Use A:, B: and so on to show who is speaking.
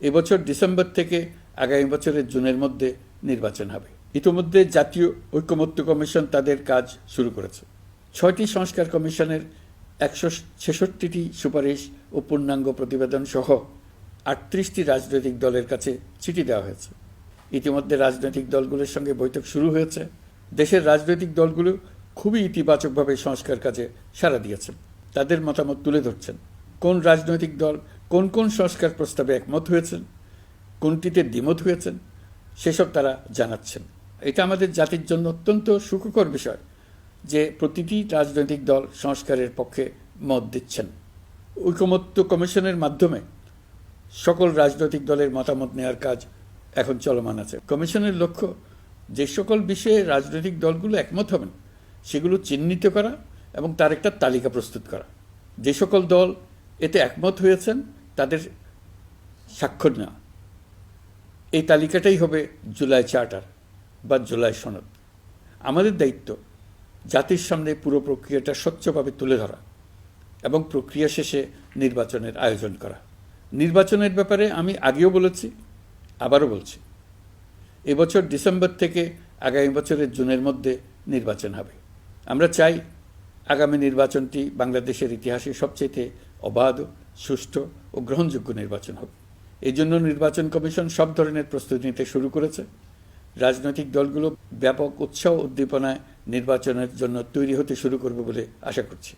A: এবছর ডিসেম্বর থেকে আগামী বছরের জুনের মধ্যে নির্বাচন হবে। ইতিমধ্যে জাতীয় ঐক্যমত্য কমিশন তাদের কাজ শুরু করেছে। ছয়টি সংস্কার কমিশনের একশো ছেষট্টিটি সুপারিশ ও পূর্ণাঙ্গ প্রতিবেদন সহ আটত্রিশটি রাজনৈতিক দলের কাছে চিঠি দেওয়া হয়েছে। ইতিমধ্যে রাজনৈতিক দলগুলোর সঙ্গে বৈঠক শুরু হয়েছে। দেশের রাজনৈতিক দলগুলো খুবই ইতিবাচকভাবে সংস্কার কাজে সাড়া দিয়েছেন তাদের মতামত তুলে ধরছেন। কোন রাজনৈতিক দল কোন কোন সংস্কার প্রস্তাবে একমত হয়েছেন? কোনটিতে দ্বিমত হয়েছেন? সেসব তারা জানাচ্ছেন। এটা আমাদের জাতির জন্য অত্যন্ত সুখকর বিষয় যে প্রতিটি রাজনৈতিক দল সংস্কারের পক্ষে মত দিচ্ছেন। ঐকমত্য কমিশনের মাধ্যমে সকল রাজনৈতিক দলের মতামত নেওয়ার কাজ এখন চলমান আছে। কমিশনের লক্ষ্য যে সকল বিষয়ে রাজনৈতিক দলগুলো একমত হবেন, সেগুলো চিহ্নিত করা এবং তার একটা তালিকা প্রস্তুত করা। যে সকল দল এতে একমত হয়েছেন তাদের স্বাক্ষর নেওয়া। এই তালিকাটাই হবে জুলাই চার্টার বা জুলাই সনদ। আমাদের দায়িত্ব জাতির সামনে পুরো প্রক্রিয়াটা স্বচ্ছভাবে তুলে ধরা এবং প্রক্রিয়া শেষে নির্বাচনের আয়োজন করা। নির্বাচনের ব্যাপারে আমি আগেও বলেছি, আবারও বলছি। এবছর ডিসেম্বর থেকে আগামী বছরের জুনের মধ্যে নির্বাচন হবে। আমরা চাই আগামী নির্বাচনটি বাংলাদেশের ইতিহাসে সবচেয়ে অবাধ, সুষ্ঠু ও গ্রহণযোগ্য নির্বাচন হবে এই জন্য নির্বাচন কমিশন সব ধরনের প্রস্তুতি নিতে শুরু করেছে। রাজনৈতিক দলগুলো ব্যাপক উৎসাহ উদ্দীপনায় নির্বাচনের জন্য তৈরি হতে শুরু করবে বলে আশা করছি।